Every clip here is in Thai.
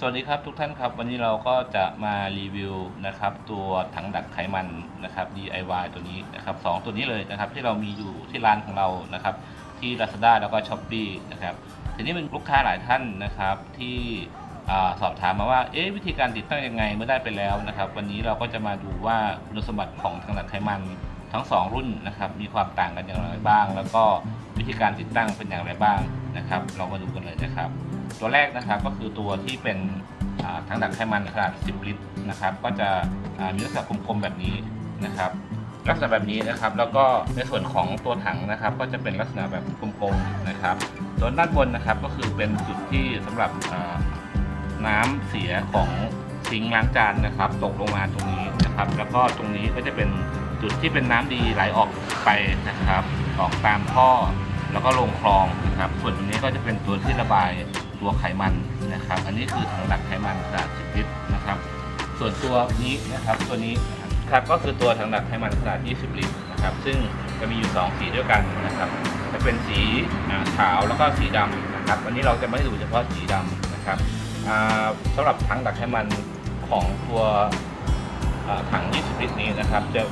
สวัสดีครับทุกท่านครับ วันนี้เราก็จะมารีวิวนะครับ ตัวถังดักไขมันนะครับ DIY ตัวนี้นะครับสองตัวนี้เลยนะครับ ที่เรามีอยู่ที่ร้านของเรานะครับ ที่ Lazada แล้วก็ s h อ p e e นะครับทีนี้เป็นลูกค้าหลายท่านนะครับที่สอบถามมาว่าเอ๊ะวิธีการติดตั้งยังไงเมื่อได้ไปแล้วนะครับ วันนี้เราก็จะมาดูว่าคุณสมบัติของถังดักไขมันทั้งสองรุ่นนะครับ มีความต่างกันอย่างไรบ้าง แล้วก็วิธีการติดตั้งเป็นอย่างไรบ้างนะครับ เรามาดูกันเลยนะครับ ตัวแรกนะครับก็คือตัวที่เป็นอ่าถังดักไขมันขนาด 10 ลิตรนะครับ ก็จะมีลักษณะกลมๆแบบนี้นะครับ ลักษณะแบบนี้นะครับ แล้วก็ในส่วนของตัวถังนะครับ ก็จะเป็นลักษณะแบบกลมๆนะครับส่วนด้านบนนะครับก็คือเป็นจุดที่สำหรับน้ำเสียของซิงล้างจานนะครับ ตกลงมาตรงนี้นะครับ แล้วก็ตรงนี้ก็จะเป็นจุดที่เป็นน้ำดีไหลออกไปนะครับ ออกตามท่อแล้วก็ลงคลองนะครับ ส่วนตรงนี้ก็จะเป็นตัวที่ระบาย ตัวไขมันนะครับ อันนี้คือถังดักไขมันขนาด 10 ลิตรนะครับ ส่วนตัวนี้นะครับตัวนี้ครับก็คือตัวถังดักไขมันขนาด 20 ลิตรนะครับ ซึ่งจะมีอยู่ 2 สีด้วยกันนะครับ จะเป็นสีขาวแล้วก็สีดำนะครับวันนี้เราจะไม่ดูเฉพาะสีดำนะครับอ่าสำหรับถังดักไขมันของตัวถัง 20 ลิตรนี้นะครับ จะ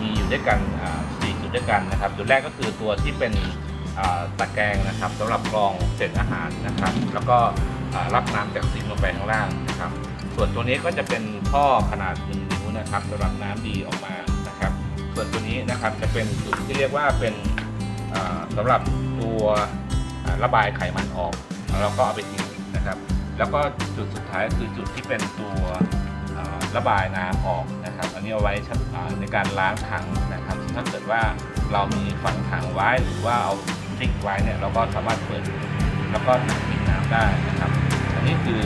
มีอยู่ด้วยกันอ่าสี่จุดด้วยกันนะครับ จุดแรกก็คือตัวที่เป็น ตะแกรงนะครับสำหรับกรองเศษอาหารนะครับ แล้วก็รับน้ำจากซิงลงไปข้างล่างนะครับ ส่วนตัวนี้ก็จะเป็นท่อขนาด1นิ้วนะครับสำหรับน้ำดีออกมานะครับ ส่วนตัวนี้นะครับจะเป็นจุดที่เรียกว่าเป็นอ่าสำหรับตัวระบายไขมันออกแล้วก็เอาไปทิ้งนะครับ แล้วก็จุดสุดท้ายคือจุดที่เป็นตัวระบายน้ำออกนะครับ อันนี้เอาไว้ในการล้างถังนะครับ ถ้าเกิดว่าเรามีฝังถังไว้หรือว่าเอา ทิ้งไว้เนี่ยเราก็สามารถเปิดแล้วก็ปิดน้ำได้นะครับ อันนี้คือ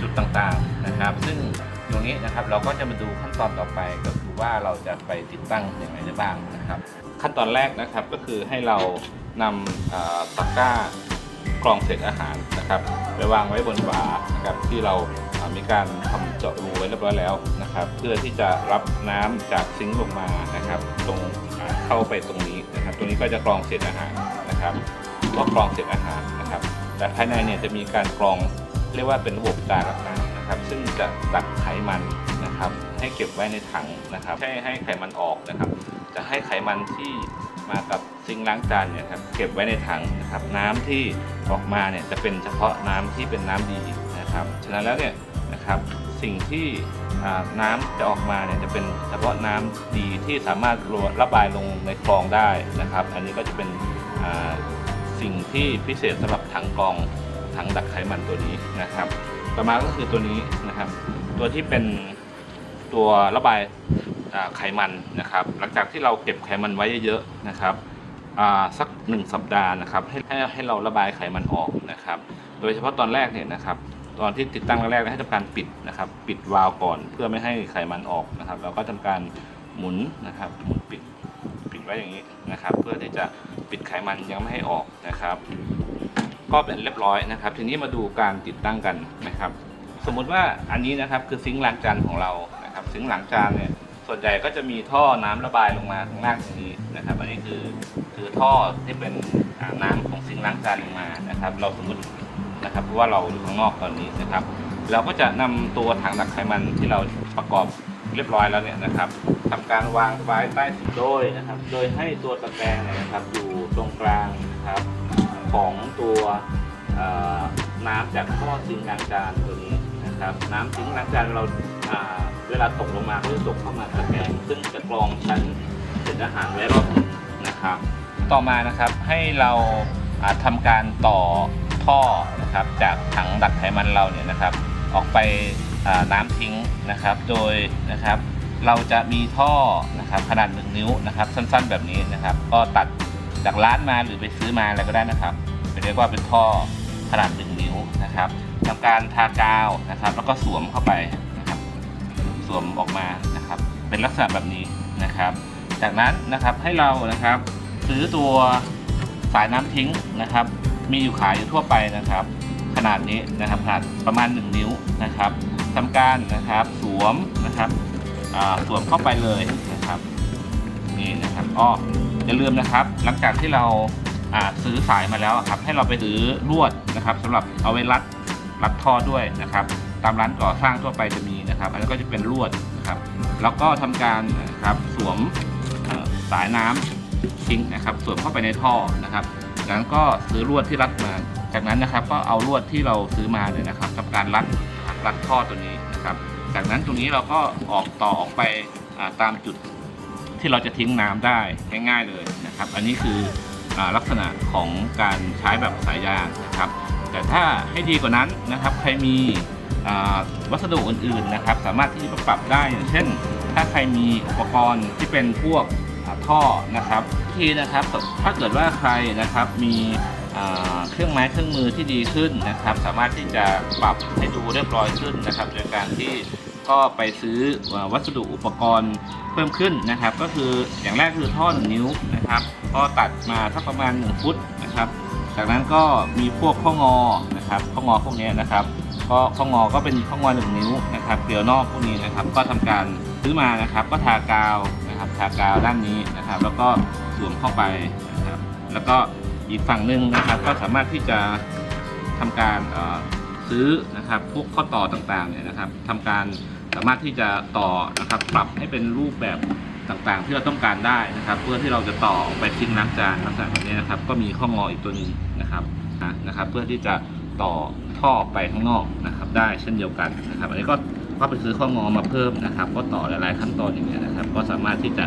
จุดต่างๆนะครับ ซึ่งตรงนี้นะครับเราก็จะมาดูขั้นตอนต่อไปก็คือว่าเราจะไปติดตั้งอย่างไรได้บ้างนะครับ ขั้นตอนแรกนะครับก็คือให้เรานำตะกร้ากรองเศษอาหารนะครับไปวางไว้บนฝานะครับที่เรามีการทำเจาะรูไว้เรียบร้อยแล้วนะครับ เพื่อที่จะรับน้ำจากซิงค์ลงมานะครับ ตรงเข้าไปตรงนี้นะครับ ตรงนี้ก็จะกรองเศษอาหาร นะครับก็กรองเศษอาหารนะครับ แต่ภายในเนี่ยจะมีการกรองเรียกว่าเป็นระบบการรักษานะครับ ซึ่งจะตักไขมันนะครับ ให้เก็บไว้ในถังนะครับให้ให้ไขมันออกนะครับ จะให้ไขมันที่มากับซิงล้างจานเนี่ยครับเก็บไว้ในถังนะครับ น้ำที่ออกมาเนี่ยจะเป็นเฉพาะน้ำที่เป็นน้ำดีนะครับ ฉะนั้นแล้วเนี่ยนะครับสิ่งที่น้ำจะออกมาเนี่ยจะเป็นเฉพาะน้ำดีที่สามารถระบายลงในคลองได้นะครับ อันนี้ก็จะเป็น สิ่งที่พิเศษสำหรับถังกรองถังดักไขมันตัวนี้นะครับ ต่อมาก็คือตัวนี้นะครับ ตัวที่เป็นตัวระบายไขมันนะครับ หลังจากที่เราเก็บไขมันไว้เยอะๆนะครับสักหนึ่งสัปดาห์นะครับให้ให้ให้เราระบายไขมันออกนะครับ โดยเฉพาะตอนแรกเนี่ยนะครับ ตอนที่ติดตั้งแรกๆให้ทำการปิดนะครับ ปิดวาล์วก่อนเพื่อไม่ให้ไขมันออกนะครับ เราก็ทำการหมุนนะครับหมุนปิด ว้อย่างนี้นะครับ เพื่อที่จะปิดไขมันยังไม่ให้ออกนะครับ ก็เป็นเรียบร้อยนะครับ ทีนี้มาดูการติดตั้งกันนะครับ สมมุติว่าอันนี้นะครับคือซิงค์ล้างจานของเรานะครับ ซิงค์ล้างจานเนี่ยส่วนใหญ่ก็จะมีท่อน้ำระบายลงมาข้างล่างตรงนี้นะครับ อันนี้คือคือท่อที่เป็นน้ำของซิงค์ล้างจานลงมานะครับ เราสมมตินะครับเพราะว่าเราอยู่ข้างนอกตอนนี้นะครับ เราก็จะนำตัวถังดักไขมันที่เราประกอบ เรียบร้อยแล้วเนี่ยนะครับทำการวางไว้ใต้สิโดยนะครับ โดยให้ตัวตะแกรงนะครับอยู่ตรงกลางนะครับของตัวน้ำจากท่อซิงล้างจานตัวนี้นะครับ น้ำซิงล้างจานเราเวลาตกลงมาก็จะตกเข้ามาตะแกรงซึ่งจะกรองชั้นเศษอาหารไว้รอบนึ่งนะครับ ต่อมานะครับให้เราอ่าทำการต่อท่อนะครับจากถังดักไขมันเราเนี่ยนะครับ ออกไป น้ำทิ้งนะครับ โดยนะครับเราจะมีท่อนะครับขนาด1นิ้วนะครับสั้นๆ แบบนี้นะครับ ก็ตัดจากร้านมาหรือไปซื้อมาอะไรก็ได้นะครับเรียกว่าเป็นท่อขนาด1นิ้วนะครับทำการทากาวนะครับ แล้วก็สวมเข้าไปนะครับสวมออกมานะครับ เป็นลักษณะแบบนี้นะครับ จากนั้นนะครับให้เรานะครับซื้อตัวสายน้ำทิ้งนะครับ มีอยู่ขายอยู่ทั่วไปนะครับ ขนาดนี้นะครับขนาดประมาณ 1 นิ้วนะครับ ทำการนะครับสวมนะครับสวมเข้าไปเลยนะครับนี่นะครับอ้ออย่าลืมนะครับ หลังจากที่เราซื้อสายมาแล้วครับ ให้เราไปซื้อลวดนะครับสำหรับเอาไว้รัดรัดท่อด้วยนะครับ ตามร้านก่อสร้างทั่วไปจะมีนะครับ อันนี้ก็จะเป็นลวดนะครับ แล้วก็ทำการนะครับสวมสายน้ำทิ้งนะครับสวมเข้าไปในท่อนะครับจากนั้นก็ซื้อลวดที่รัดมา จากนั้นนะครับ ก็เอาลวดที่เราซื้อมาเนี่ยนะครับทำการรัด รัดท่อตัวนี้นะครับ จากนั้นตรงนี้เราก็ออกต่อออกไปาตามจุดที่เราจะทิ้งน้ำได้ง่ายๆเลยนะครับ อันนี้คืออลักษณะของการใช้แบบสายยางนะครับ แต่ถ้าให้ดีกว่านั้นนะครับ ใครมีวัสดุอื่นๆนะครับ สามารถที่จะปรับได้อย่างเช่น ถ้าใครมีอุปกรณ์ที่เป็นพวกท่อนะครับทีนะครับถ้าเกิดว่าใครนะครับมี เครื่องไม้เครื่องมือที่ดีขึ้นนะครับ สามารถที่จะปรับให้ดูเรียบร้อยขึ้นนะครับโดยการที่ก็ไปซื้อวัสดุอุปกรณ์เพิ่มขึ้นนะครับ ก็คืออย่างแรกคือท่อหนึ่งนิ้วนะครับก็ตัดมาสักประมาณ 1 ฟุตนะครับ จากนั้นก็มีพวกข้องอนะครับข้องอพวกนี้นะครับ ก็ข้องอก็เป็นข้องอหนึ่งนิ้วนะครับเกลียวนอกพวกนี้นะครับ ก็ทำการซื้อมานะครับ ก็ทากาวนะครับทากาวด้านนี้นะครับ แล้วก็สวมเข้าไปนะครับ แล้วก็ อีกฝั่งหนึ่งนะครับก็สามารถที่จะทำการซื้อนะครับพวกข้อต่อต่างๆเนี่ยนะครับทำการสามารถที่จะต่อนะครับปรับให้เป็นรูปแบบต่างๆ ที่เราต้องการได้นะครับ เพื่อที่เราจะต่อไปทิ้งล้างจานลักษณะแบบนี้นะครับ ก็มีข้องออีกตัวนึงนะครับนะครับ เพื่อที่จะต่อท่อไปข้างนอกนะครับ ได้เช่นเดียวกันนะครับ อันนี้ก็ก็ไปซื้อข้องอมาเพิ่มนะครับ ก็ต่อหลายๆขั้นตอนอย่างเงี้ยนะครับ ก็สามารถที่จะ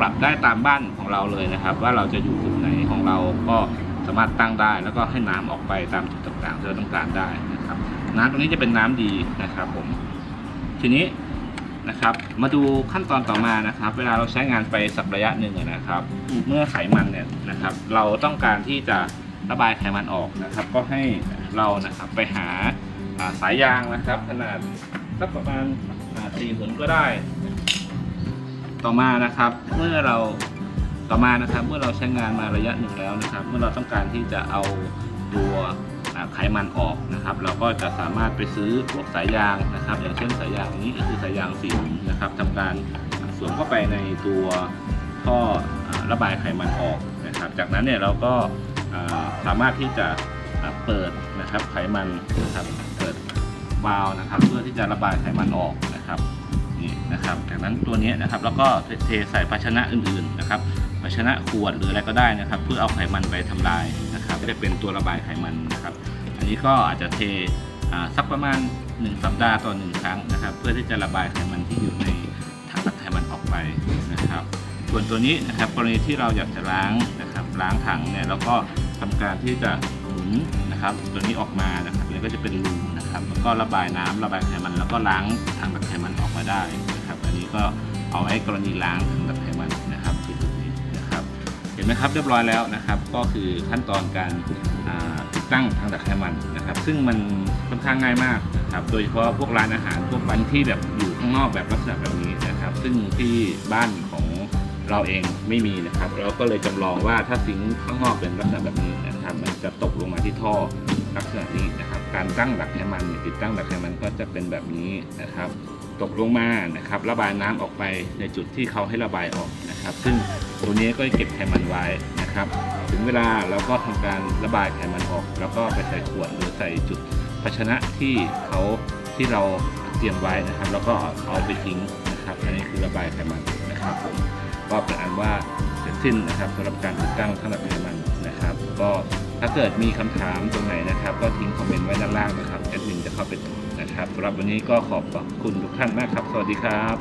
ปรับได้ตามบ้านของเราเลยนะครับ ว่าเราจะอยู่จุดไหนของเราก็ สามารถตั้งได้แล้วก็ให้น้ำออกไปตามจุดต่างๆที่เราต้องการได้นะครับน้ำตรงนี้จะเป็นน้ำดีนะครับผมทีนี้นะครับ มาดูขั้นตอนต่อมานะครับ เวลาเราใช้งานไปสักระยะหนึ่งนะครับ เมื่อไขมันเนี่ยนะครับ เราต้องการที่จะระบายไขมันออกนะครับ ก็ให้เรานะครับไปหาสายยางนะครับ ขนาดสักประมาณสี่หุนก็ได้ ต่อมานะครับ เมื่อเรา ต่อมานะครับ เมื่อเราใช้งานมาระยะหนึ่งแล้วนะครับ เมื่อเราต้องการที่จะเอาตัวไขมันออกนะครับ เราก็จะสามารถไปซื้อพวกสายยางนะครับ อย่างเช่นสายยางนี้ก็คือสายยางสีนะครับทำการสวมเข้าไปในตัวท่อระบายไขมันออกนะครับ จากนั้นเนี่ยเราก็สามารถที่จะเปิดนะครับไขมันนะครับเปิดวาล์วนะครับ เพื่อที่จะระบายไขมันออกนะครับนี่นะครับ จากนั้นตัวนี้นะครับแล้วก็เทใส่ภาชนะอื่นๆนะครับาชนะขวดหรืออะไรก็ได้นะครับ เพื่อเอาไขมันไปทำลายนะครับจะเป็นตัวระบายไขมันนะครับ อันนี้ก็อาจจะเทสักประมาณ 1 สัปดาห์ต่อ 1 ครั้งนะครับ เพื่อที่จะระบายไขมันที่อยู่ในถังไขมันออกไปนะครับ ส่วนตัวนี้นะครับกรณีที่เราอยากจะล้างนะครับ ล้างถังเนี่ยเราก็ทำการที่จะหมุนนะครับ ตัวนี้ออกมานะครับแล้วก็จะเป็นรูนะครับแล้วก็ระบายน้ำระบายไขมัน แล้วก็ล้างถังดักไขมันออกมาได้นะครับ อันนี้ก็เอาไว้กรณีล้างถังดักไขมัน นไหมครับเรียบร้อยแล้วนะครับ ก็คือขั้นตอนการติดตั้งทางดักไขมันนะครับ ซึ่งมันค่อนข้างง่ายมากนะครับโดยเฉพาะพวกร้านอาหารพวกร้านที่แบบอยู่ข้างนอกแบบลักษณะแบบนี้นะครับ ซึ่งที่บ้านของเราเองไม่มีนะครับ เราก็เลยจำลองว่าถ้าซิงข้างนอกเป็นลักษณะแบบนี้นะครับ มันจะตกลงมาที่ท่อลักษณะนี้นะครับ การตั้งดักไขมันติดตั้งดักไขมันก็จะเป็นแบบนี้นะครับ ตกลงมานะครับ ระบายน้ำออกไปในจุดที่เขาให้ระบายออกนะครับ ซึ่งตัวนี้ก็เก็บไขมันไว้นะครับ ถึงเวลาเราก็ทำการระบายไขมันออก แล้วก็ไปใส่ขวดหรือใส่จุดภาชนะที่เขาที่เราเตรียมไว้นะครับ แล้วก็เอาไปทิ้งนะครับอันนี้คือระบายไขมันนะครับผมก็เป็นอันว่าเสร็จสิ้นนะครับสำหรับการติดตั้งขนาดไขมันนะครับ ก็ถ้าเกิดมีคำถามตรงไหนนะครับ ก็ทิ้งคอมเมนต์ไว้ด้านล่างนะครับแอดมินจะเข้าไปตอบ ครับสำหรับวันนี้ก็ขอบคุณทุกท่านมากครับ สวัสดีครับ